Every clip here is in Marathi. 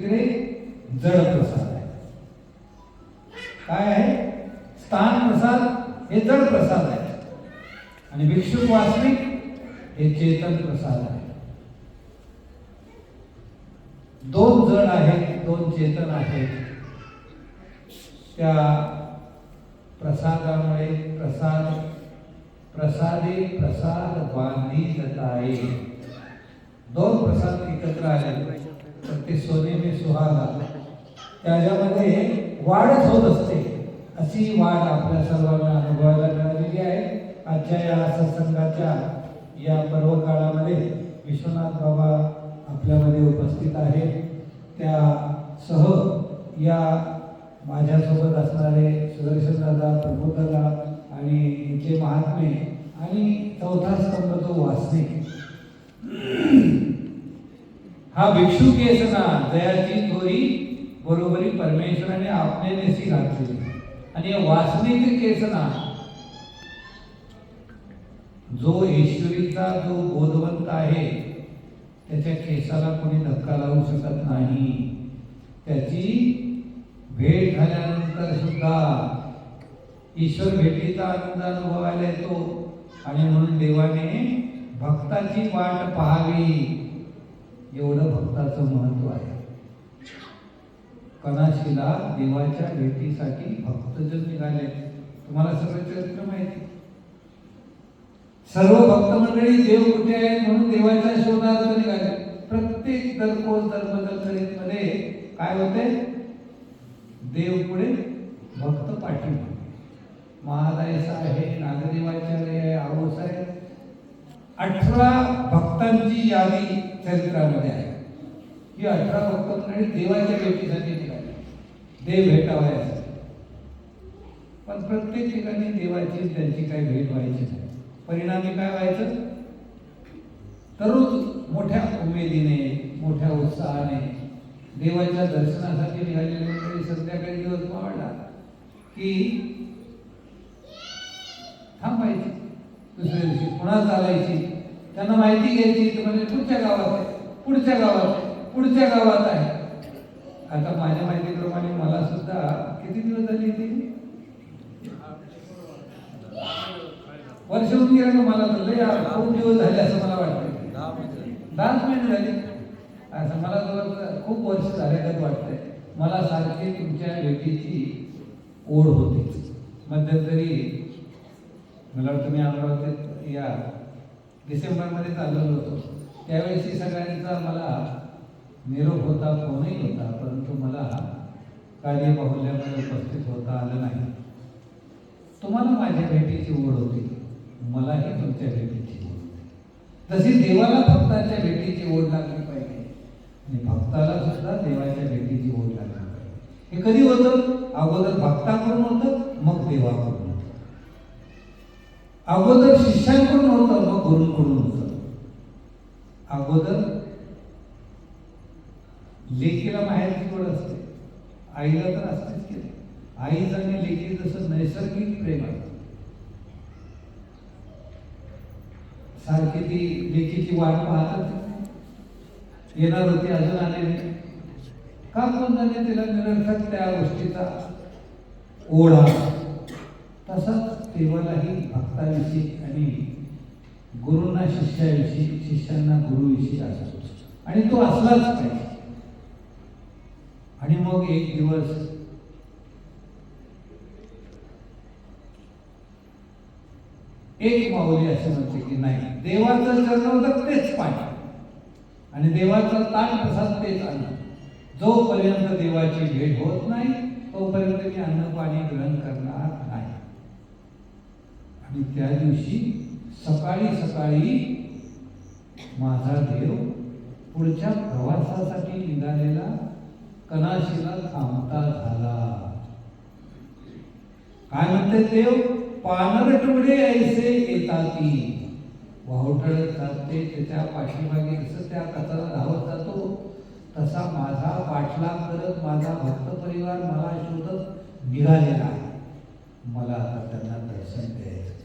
तिकडे जड प्रसाद आहे. काय आहे? स्थान प्रसाद हे जड प्रसाद आहे. आणि भिक्षुक वासनिक हे चेतन प्रसाद आहे. दोन जड आहेत दोन चेतन आहेत. त्या प्रसादामुळे प्रसाद प्रसादे प्रसाद बांधी आहे दोन प्रसाद एकत्र आले. तर ते सोने मी सुहागा. त्याच्यामध्ये वाढच होत असते. अशी वाढ आपल्या सर्वांना अनुभवायला मिळालेली आहे. आजच्या या सत्संगाच्या या पर्व काळामध्ये विश्वनाथ बाबा आपल्यामध्ये उपस्थित आहेत. त्या सह या माझ्यासोबत असणारे सुदर्शन दादा प्रबोधदा आणि इथले महात्मे आणि चौथा स्तंभ तो वासनिक हा भिक्षू केसना दयाची थोरी बरोबरी परमेश्वराने आपल्यानेसी घातली. आणि या वासनिक केसना जो ईश्वरीचा जो बोधवंत आहे त्याच्या केसाला कोणी धक्का लावू शकत नाही. त्याची भेट झाल्यानंतर सुद्धा ईश्वर भेटीचा आनंद अनुभवायला येतो. आणि म्हणून देवाने भक्ताची वाट पाहावी. एवढं भक्ताचं महत्त्व आहे. कनाशीला देवाच्या भेटीसाठी भक्तजन निघाले तुम्हाला सगळं चरित्र माहिती. सर्व भक्त मंडळी देव कुठे आहेत म्हणून देवाच्या शोधार्थ निघाले. प्रत्येक दरकोस करीत मध्ये काय होते? देव पुढे भक्त पाठीमागे महादायस आहे नागदेवाचार्य आहे आऊस आहे अठरा भक्तांची यादी चरित्रामध्ये आहे. ही अठरा भक्त देवाच्या भेटीसाठी निघाली देव भेटावयासाठी पण प्रत्येक ठिकाणी देवाची त्यांची काही भेट व्हायची नाही. परिणामी काय व्हायचं? दररोज मोठ्या उमेदीने मोठ्या उत्साहाने देवाच्या दर्शनासाठी निघालेले मंडळी संध्याकाळी दिवस मावळला की थांबायची. दुसऱ्या दिवशी पुन्हा चालायची. त्यांना माहिती घ्यायची तर म्हणजे पुढच्या गावात आहे पुढच्या गावात आहे पुढच्या गावात आहे. आता माझ्या माहितीप्रमाणे मला सुद्धा किती दिवस झाले ती वर्ष होऊन गेलं का मला तर लय खूप दिवस झाले असं मला वाटतं दहाच महिने झाले. असं मला जवळ खूप वर्ष झाल्यागत वाटतंय. मला सारखी तुमच्या भेटीची ओढ होती. मध्यंतरी मला वाटतं मी अमरावतीत या डिसेंबरमध्ये चालवलं होतं. त्यावेळेस सगळ्यांचा मला निरोप होता फोनही होता परंतु मला कार्यबाहुल्यामध्ये उपस्थित होता आलं नाही. तुम्हाला माझ्या भेटीची ओढ होती. मलाही तुमच्या भेटीची ओढ होती. तशी देवाला भक्ताच्या भेटीची ओढ लागली पाहिजे आणि भक्ताला सुद्धा देवाच्या भेटीची ओढ लागली पाहिजे. हे कधी होतं? अगोदर भक्ताकडून होतं मग देवाकडून. अगोदर शिष्यांकडून होतं मग गुरुंकडून होतं. अगोदर लेकीला माहेरची गोड असते. आईला तर असतेच केले आईच आणि लेकी जसं नैसर्गिक प्रेम आहे. सारखी ती लेकीची वाट पाहतात येणार होती अजून आले नाही. का कोण तिला निरर्थक त्या गोष्टीचा ओढा? तसाच देवालाही भक्ताविषयी आणि गुरुंना शिष्याविषयी शिष्यांना गुरुविषयी असतो. आणि तो असलाच पाहिजे. आणि मग एक दिवस एक माऊली असे म्हणते की नाही देवाचं चरणोदक तेच पाणी आणि देवाचा ताण प्रसाद तेच अन्न. जोपर्यंत देवाची भेट होत नाही तोपर्यंत मी अन्न पाणी ग्रहण करणार आणि त्या दिवशी सकाळी सकाळी माझा देव पुढच्या प्रवासासाठी निघालेला कनाशीला थांबता झाला. काय म्हणते देव? पानरटवडे ऐसे येताती. वाहुटळत जाते त्याच्या पाठीमागे. जसं त्या कचरा धावत जातो तसा माझा पाठलाग करत माझा भक्त परिवार मला शोधत निघालेला. आहे मला आता त्यांना दर्शन द्यायचं.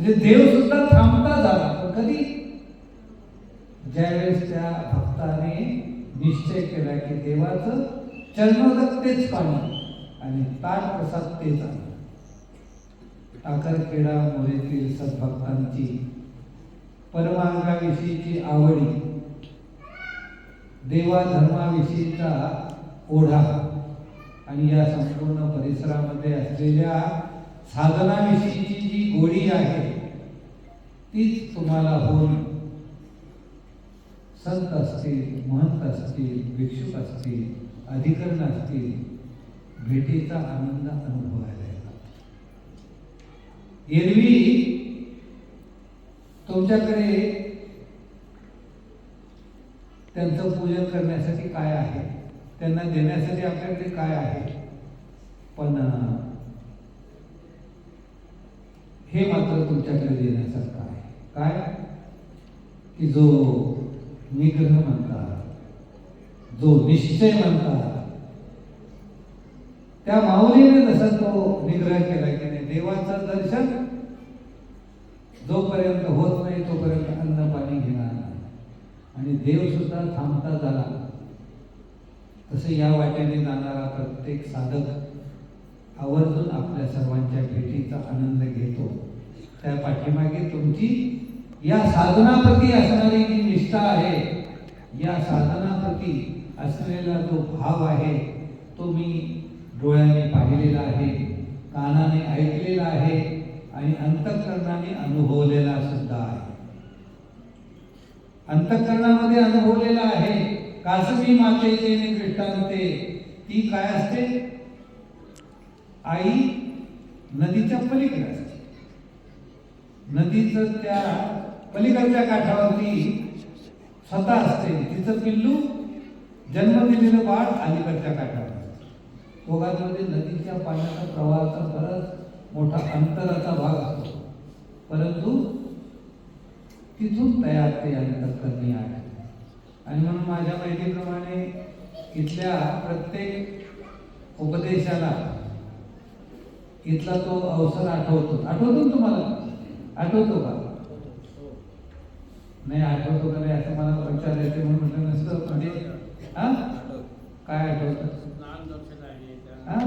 म्हणजे देव सुद्धा थांबता झाला पण कधी? ज्यावेळेस त्या भक्ताने निश्चय केला की देवाचं चरणोदक तेच पाणी आणि ताट प्रसाद तेच आहे. टाकरखेडा मोरेतील सद्भक्तांची परमांगाविषयीची आवडी देवा धर्माविषयीचा ओढा आणि या संपूर्ण परिसरामध्ये असलेल्या साधनाविषयीची तीच तुम्हाला होऊन संत असतील महंत असतील भिक्षुक असतील अधिकरण असतील भेटीचा आनंद अनुभवायला येतात. एरवी तुमच्याकडे त्यांचं पूजन करण्यासाठी काय आहे? त्यांना देण्यासाठी आपल्याकडे काय आहे? पण हे मात्र तुमच्याकडे देण्यासारखं आहे. काय? की जो निग्रह म्हणतात जो निश्चय म्हणतात त्या माऊलीने जसा तो निग्रह केला की नाही देवाचं दर्शन जोपर्यंत होत नाही तोपर्यंत अन्न पाणी घेणार नाही. आणि देव सुद्धा थांबता झाला. तसे या वाट्याने जाणारा प्रत्येक साधक आवर्जून आपल्या सर्वांच्या भेटीचा आनंद घेतो. त्या पाठीमागे तुमची या साधनाप्रती असणारी जी निष्ठा आहे या साधनाप्रती असलेला जो भाव आहे तो मी डोळ्याने पाहिलेला आहे कानाने ऐकलेला आहे आणि अंतःकरणाने अनुभवलेला सुद्धा आहे. अंतःकरणामध्ये अनुभवलेला आहे कासवी मातेचे दृष्टांते ती काय असते? आई नदीच्या पलीकडे असते. नदीचं त्या पलीकडच्या काठावरती स्वतः असते. तिचं पिल्लू जन्म दिलेलं बाळ अलीकडच्या काठावर असते दोघांमध्ये नदीच्या पाण्याचा प्रवाहाचा बराच मोठा अंतराचा भाग असतो. परंतु तिथून तयार ते अंतकरणी आहे आणि म्हणून माझ्या माहितीप्रमाणे इथल्या प्रत्येक उपदेशाला इथला तो अवसर आठवतो. आठवतो तुम्हाला? आठवतो का? नाही आठवतो का नाही असं मला विचारायचं म्हणून म्हटलं नसतं. म्हणजे हा? काय आठवतं हा?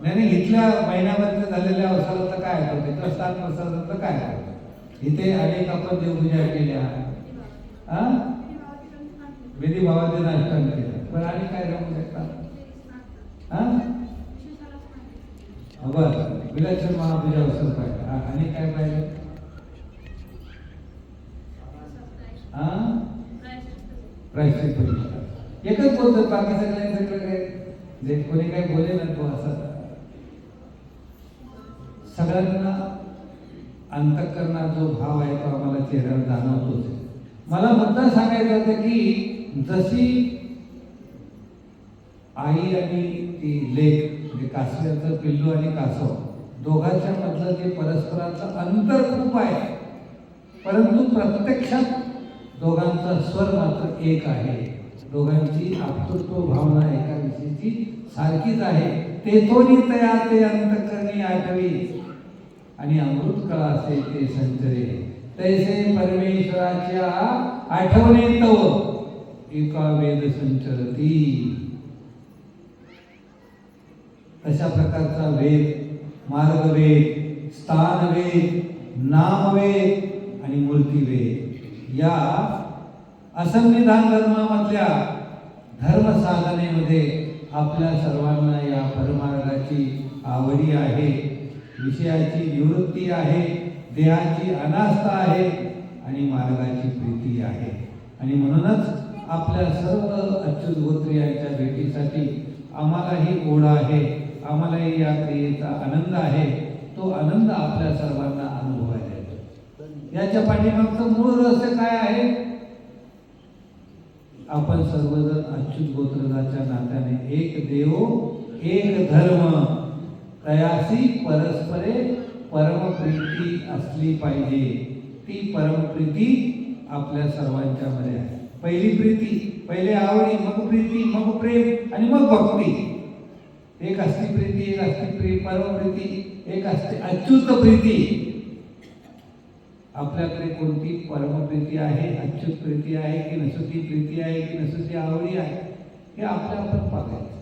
नाही नाही इथल्या महिन्याभरच्या झालेल्या अवसराचं काय आठवतं? किंवा स्थान प्रसादाचं काय आठवतं? इथे अनेक आपण देवपूजा केल्या हा? विधी भावाचे नाश्ता केलं. पण आणि काय राहू शकतात हा बरं. विलक्षण महापूजा अवसर पाहिजे. हा, आणि काय पाहिजे हा प्रायश्चित एकच बोलतात बाकी सगळ्यांचं काय जे कोणी काय बोले ना तो असं. सगळ्यांना अंतःकरणात जो भाव आहे तो आम्हाला चेहऱ्यावर जाणवतोच मला मुद्दा सांगायचं होतं की जशी आई आणि ती लेख म्हणजे कासव्याचं पिल्लू आणि कासव दोघांच्या मधलं जे परस्पराचं अंतर खूप आहे. परंतु प्रत्यक्षात दोघांचा स्वर मात्र एक आहे. दोघांची आपतृत्व भावना एका विषयीची सारखीच आहे. ते थोडी तया ते अंतकरणी आठवी. आणि अमृत कळा असे ते संचरे. तैसे परमेश्वराच्या आठवणीत एका वेद संचरती. अशा प्रकारचा वेद मार्गवेद स्थानवेद नामवेद आणि मूर्तिवेद या असंविधान धर्मामधल्या धर्म साधनेमध्ये आपल्या सर्वांना या परमार्गाची आवडी आहे विषयाची निवृत्ती आहे देहाची अनास्था आहे आणि मार्गाची प्रीती आहे. आणि म्हणूनच आपल्या सर्व अच्युत गोत्रियांच्या भेटीसाठी आम्हालाही ओढ आहे आम्हालाही या क्रियेचा आनंद आहे तो आनंद आपल्या सर्वांना अनुभवायला येतो. याच्या पाठीमागचं मूळ रहस्य काय आहे? आपण सर्वजण अच्युत गोत्रजाच्या नात्याने एक देव एक धर्म तयासी परस्परे परमप्रीती असली पाहिजे. ती परमप्रीती आपल्या सर्वांच्या मध्ये आहे. पहिली प्रीती पहिले आवडी मग प्रीती मग प्रेम आणि मग भक्ती. एक असती प्रीती एक असती प्रेम परमप्रीती एक असते अच्युत प्रीती. आपल्याकडे कोणती परमप्रीती आहे अच्युत प्रीती आहे की नसुती प्रीती आहे की नसुती आवडी आहे हे आपल्या आपण बघायचं.